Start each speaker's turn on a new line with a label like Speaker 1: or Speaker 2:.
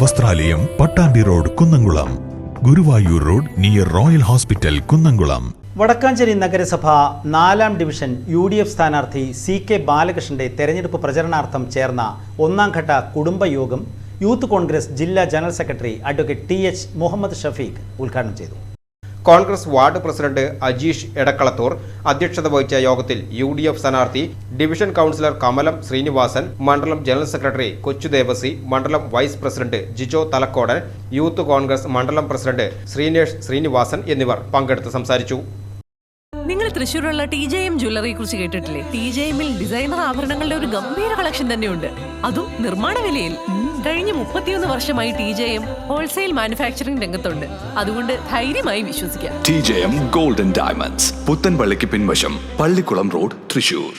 Speaker 1: വസ്ത്രാലയം Pattambi road Kunnamkulam. Guruvayur road near royal hospital Kunnamkulam.
Speaker 2: Vadakkanchery നഗരസഭ നാലാം division U D F സ്ഥാനാർത്ഥി C K ബാലകൃഷ്ണന്റെ തെരഞ്ഞെടുപ്പ് പ്രചരണാർത്ഥം ചേർന്ന ഒന്നാംഘട്ട കുടുംബയോഗം യൂത്ത് കോൺഗ്രസ് ജില്ലാ general secretary advocate T H Muhammad Shafeeq ഉദ്ഘാടനം ചെയ്തു.
Speaker 3: കോൺഗ്രസ് വാർഡ് പ്രസിഡന്റ് അജീഷ് എടക്കളത്തൂർ അധ്യക്ഷത വഹിച്ച യോഗത്തിൽ യു ഡി എഫ് സ്ഥാനാർത്ഥി ഡിവിഷൻ കൗൺസിലർ കമലം ശ്രീനിവാസൻ മണ്ഡലം ജനറൽ സെക്രട്ടറി കൊച്ചു ദേവസി മണ്ഡലം vice president Jijo Thalakkodan youth Congress മണ്ഡലം പ്രസിഡന്റ് ശ്രീനേഷ് ശ്രീനിവാസൻ എന്നിവർ പങ്കെടുത്ത് സംസാരിച്ചു.
Speaker 4: നിങ്ങൾ തൃശ്ശൂരുള്ള ടി ജെ എം ജ്വല്ലറിയെ കുറിച്ച് കേട്ടിട്ടില്ലേ? ടി ജെ എമ്മിൽ ഡിസൈനർ ആഭരണങ്ങളുടെ ഒരു ഗംഭീര കളക്ഷൻ തന്നെയുണ്ട്. അതും നിർമ്മാണ വിലയിൽ. കഴിഞ്ഞ മുപ്പത്തിയൊന്ന് വർഷമായി T J M wholesale manufacturing രംഗത്തുണ്ട്. അതുകൊണ്ട് ധൈര്യമായി വിശ്വസിക്കാം.
Speaker 5: T J M golden diamonds പുത്തൻപള്ളിക്ക് പിൻവശം പള്ളിക്കുളം റോഡ് തൃശൂർ.